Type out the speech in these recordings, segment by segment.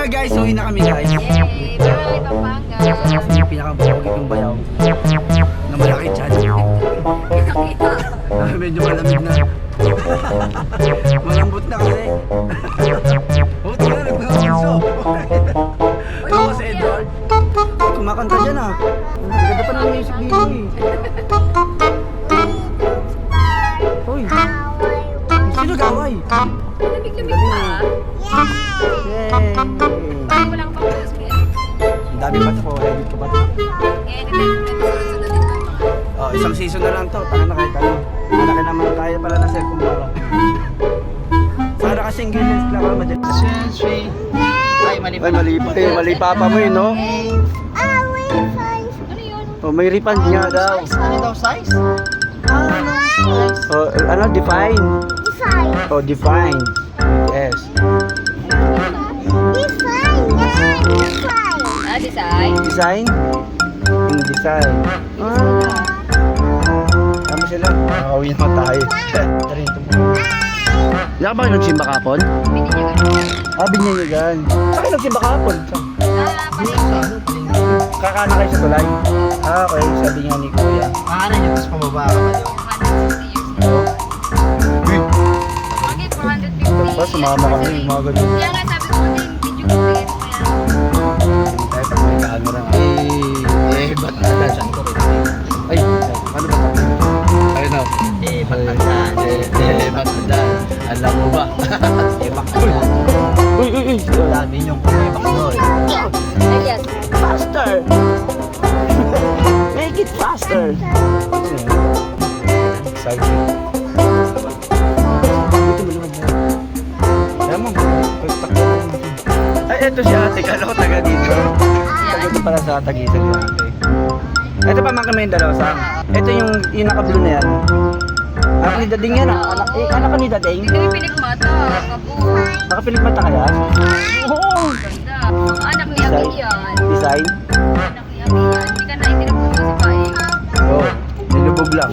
nga guys, uwi na kami guys. Yay! Marami Pampanga. Yung pinakabukog yung bayaw. Na malaki dyan. Ah, medyo malamig na. Malambot na kasi. Buti na, nagpapalso. Ito si Edward. Kumakanta dyan ah. Ang ganda pa ng music dito eh. Season na lang to. Taka na kahit ano. Malaki naman kaya pala na cellphone mo. Para kasing ganyan lang ako madali. Ay, mali Ay, mali pa. Eh, mali pa pa mo yun, no? Ano yun? Oh, may ripan niya daw. Ano daw size? Oh, ano, define. Oh, define. Yes. Ah, design. Design? Yung design. Ah. Sila. Nakawin naman tayo. Tarin ito mo. Hindi ka ba kayo nagsimba kapon? Ah, binyayagan. Saan kayo nagsimba kapon? Ah. Kakana kayo sa tulay? Ah, okay. Sabi nga ni Kuya. Paano nyo, tapos pababa ka pa doon. 160 years. Okay, 450. Tapos sumama kami, mga ganun. Kaya nga Exciting. Dito mo lumad na. Kaya mo, pagtakbo na natin. Ay, eto si ate. Kala ko taga dito. Taga dito pala sa Tagisag. Ito pa mga kami yung dalawa sa. Ito yung, yung naka-blue na yan. Anak ni Dading yan ah. Anak, eh, anak ni Dading. Hindi kami pinigmata. Kapo. Nakapilig mata kaya? Oo! Ganda. Anak ni Abi yan. Design? Anak ni Abi yan. Hindi ka na, puto si Paeng. Oo. Oh, nilubog lang.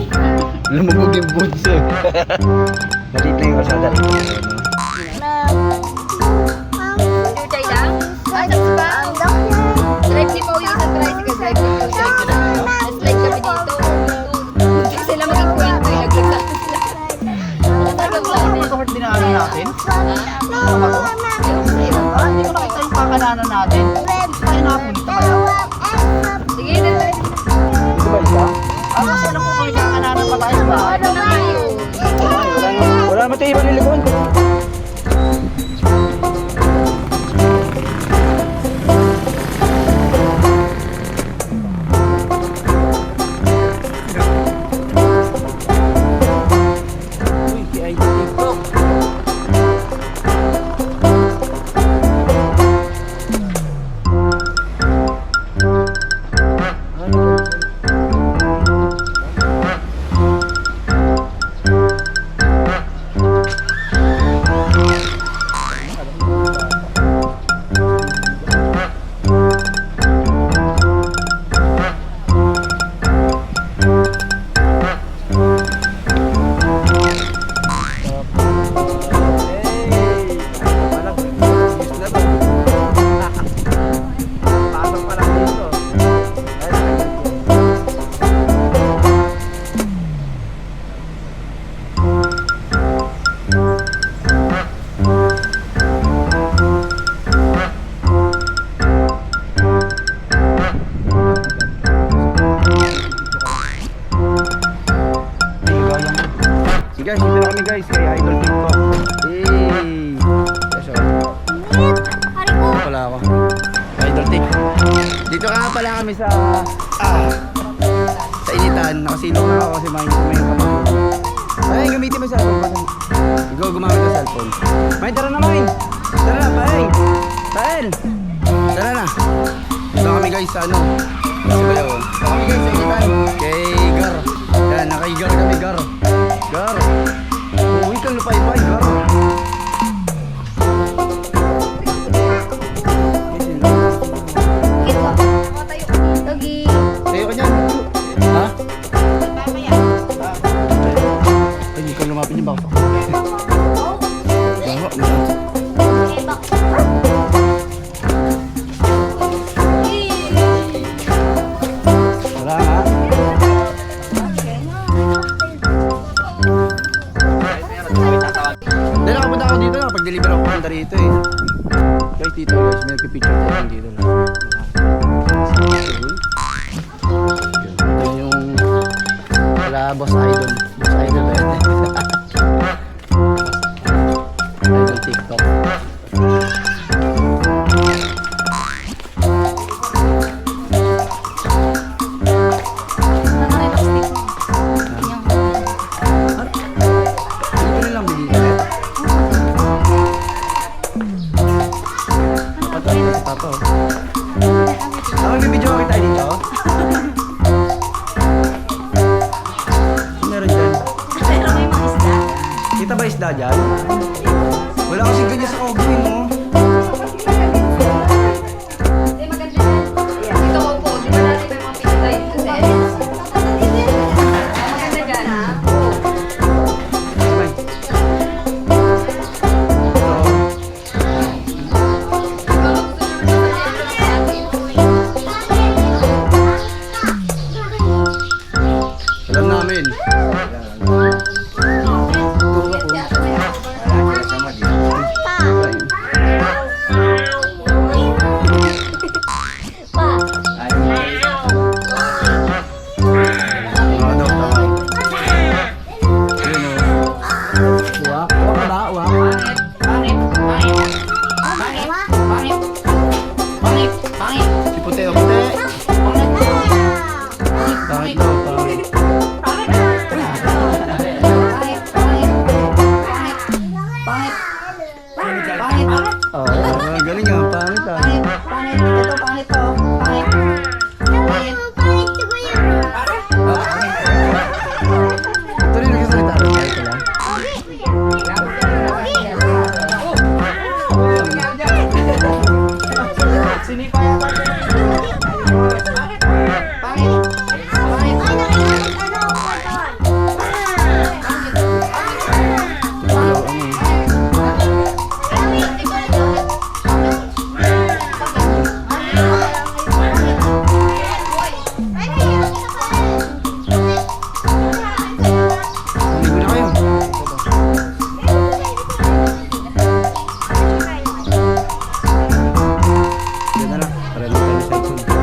Lumubog yung boots eh. Maliit yung kasada lang? Ba? Yung sila. Naglaglag Ano dinaanan natin? Ah, hindi ko nakita yung kakalanan natin. Tayo nakapunta kaya. Sige, na Ito ba isa? Ah, kasi alam ko kung kami sa ah, sa initan. Nakasilong na ako kasi may may kamay. Ay, gamitin mo yung cellphone. Ikaw gumamit ng cellphone. May tara na, Main. Tara na, Paeng. Pael. Tara na. Dito kami guys sa ano. Sa bayaw. Dito kami guys sa initan. dito guys. May picture tayo dito. Lang. Ele, ele, ele,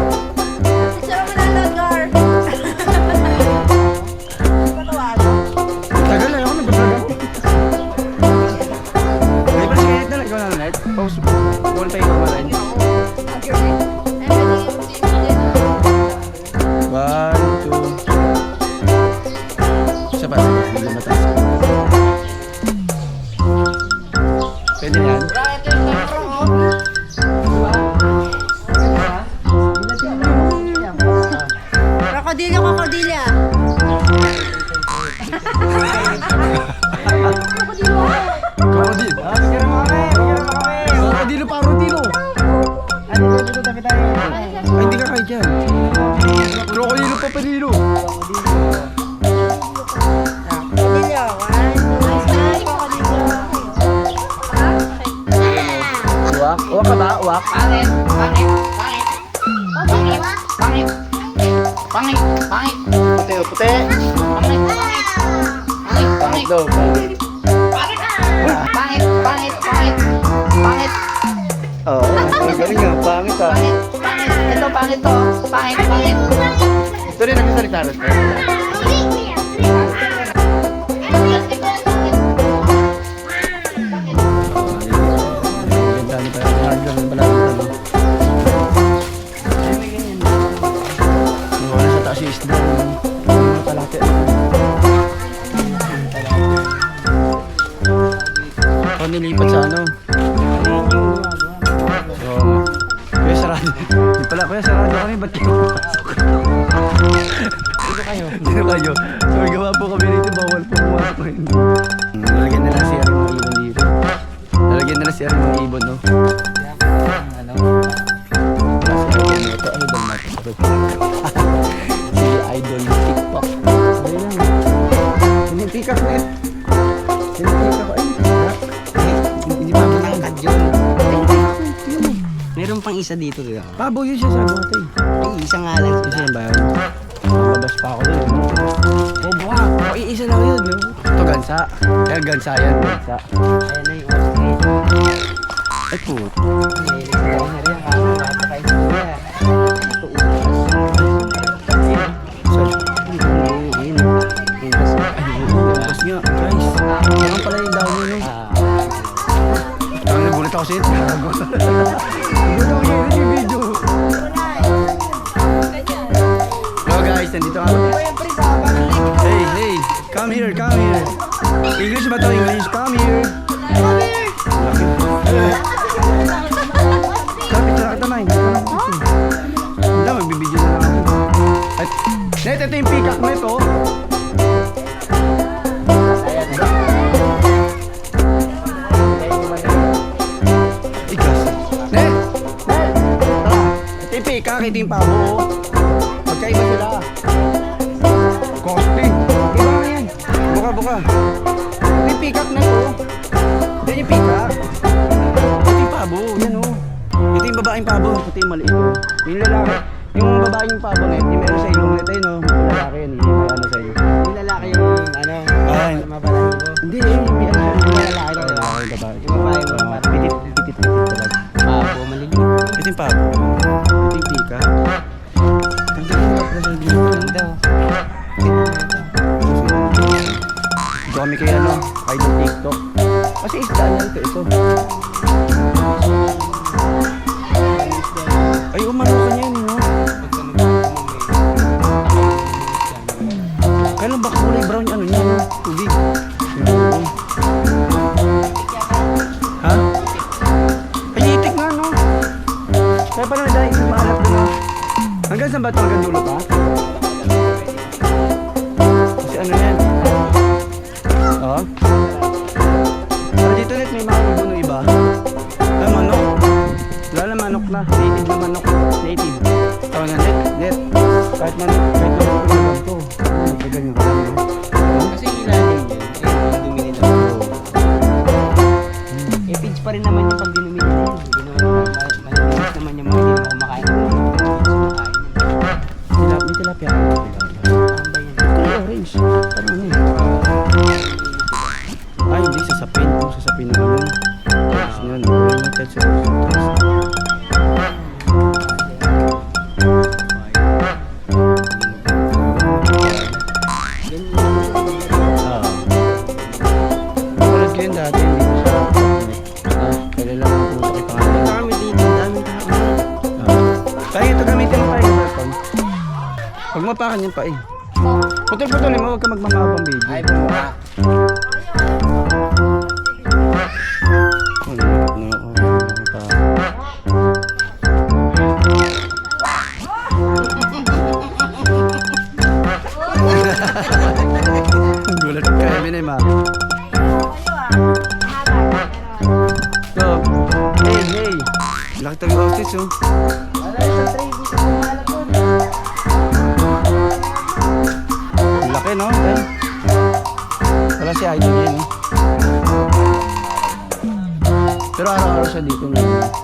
Krokodilyo, krokodilyo. puti, puti. Pangit daw, pangit. Pangit, pangit, pangit. Pangit. Oo, oh, ang galing ah, pangit ah. Pangit. Ito, pangit to. Pangit, pangit. Ito rin ang kasalita rin. Pangit. nilipat sa ano. So, kuya sarado. Hindi pala, kuya sarado kami. Ba't kayo? Dito kayo. Dito kayo. pang isa dito, di ba? Baboy yun siya sa ano ito eh. Ay, isa nga lang. Isa yung baboy. Babas pa ako yun. Oh, buha. Ay, isa lang yun. No? Ito gansa. Ayan, gansa yan. Gansa. Ayan na yung oras. Ay, puto. Ay, nagsasabi na rin. Ang kapakain siya. Ito nyo. Guys, meron pala yung down nyo. Ah. Ang nagulat ako sa'yo. Hello guys, nandito ako. Hey, hey, come here, come here. English ba to? English, come here. Kapit sa kita na, hindi ko lang. Hindi, magbibideo na lang. At, ito yung peacock na ito. Yung peacock, ito yung pabo. Magkaiba sila. Cosplay. Iba nga yan. Buka, buka. Ito yung peacock na to. Yan yung peacock. Ito yung pabo. Yan o. Ito yung babaeng pabo. Ito yung maliit. oh. Yung lalaki. Yung babaeng pabo na yun, yung meron sa ilong nito yun o. Yung lalaki yun. Yung may ano sa iyo. Yung lalaki yung ano, Ay. Hindi. May Yung lalaki na lalaki. Lalaki, babae. Yung babae Ah, naman. Pitit, pitit, pitit. Pabo, maliliit. Ito yung pabo. Video. Ganda. Dito kami kay ano, kay TikTok. Kasi isda na ito, ito. Ay, umano ka niya yun, no? Kailan ba kulay brown ano niya, no? Tubig. Hanggang saan ba ito? Hanggang dulo pa? Kasi ano yan? Oo. Pero dito net may mga ibon na iba. Ay, manok. Wala na manok na. Native na manok. Native. Tawag na net. Net. Kahit manok. Kahit manok na ganito. Ano, ganyan ka lang. no? Kasi ilalim nila. Eh, pigs pa rin naman yung pag Kulay na. Gulat ka, Eminem ah. So, hey, hey. Laki tayo hostess oh. Pero araw-araw siya dito ngayon.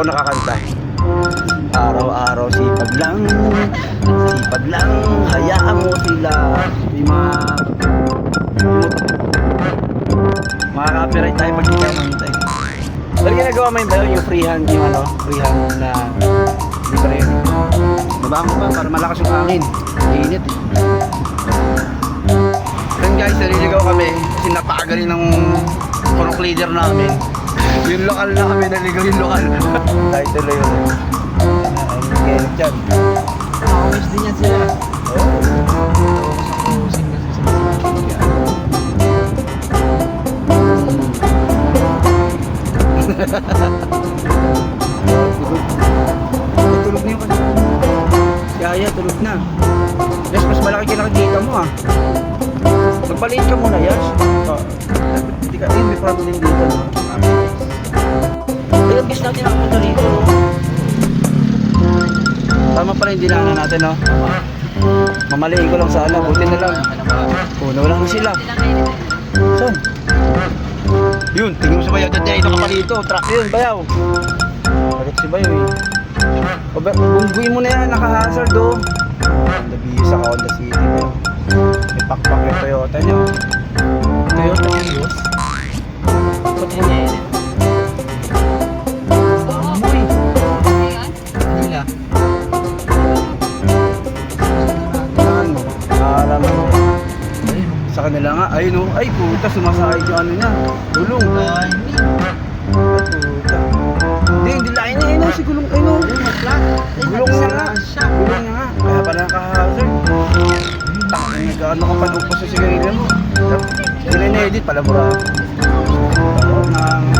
Ako nakakanta. Araw-araw sipag lang, sipag lang, hayaan mo sila, di ma... Mga copyright tayo pag di ka mantay. Pero ginagawa mo yun yung freehand, yung ano, freehand na hindi. Babaan mo pa para malakas yung hangin. Init eh. Then guys, naliligaw kami kasi napakagaling ng rock leader namin. Yung lokal na kami, naligaw yung lokal. Tayo tuloy yun. Ay, Kenneth dyan. Nakamiss din yan sila. tulog na yung kasi. Si Aya, tulog na. Yes, mas malaki kinakikita mo ah. Magpaliit ka muna, Yes. Oh. Hindi ka, eh, may problem dito. No? Natin nakapunta rito, no? Tama pala yung dinaanan natin, no? Mamaliin ko lang sana, buti na lang. Oh, nawala na sila. Saan? Yun, tingin mo sa bayaw. Dati ito ka pa rito. Truck yun, bayaw. Bakit si bayaw eh? Bungguin mo na yan, naka-hazard oh. Takang nag-ano ka pa sa sigarilya mo. Hindi na edit pala bro. Na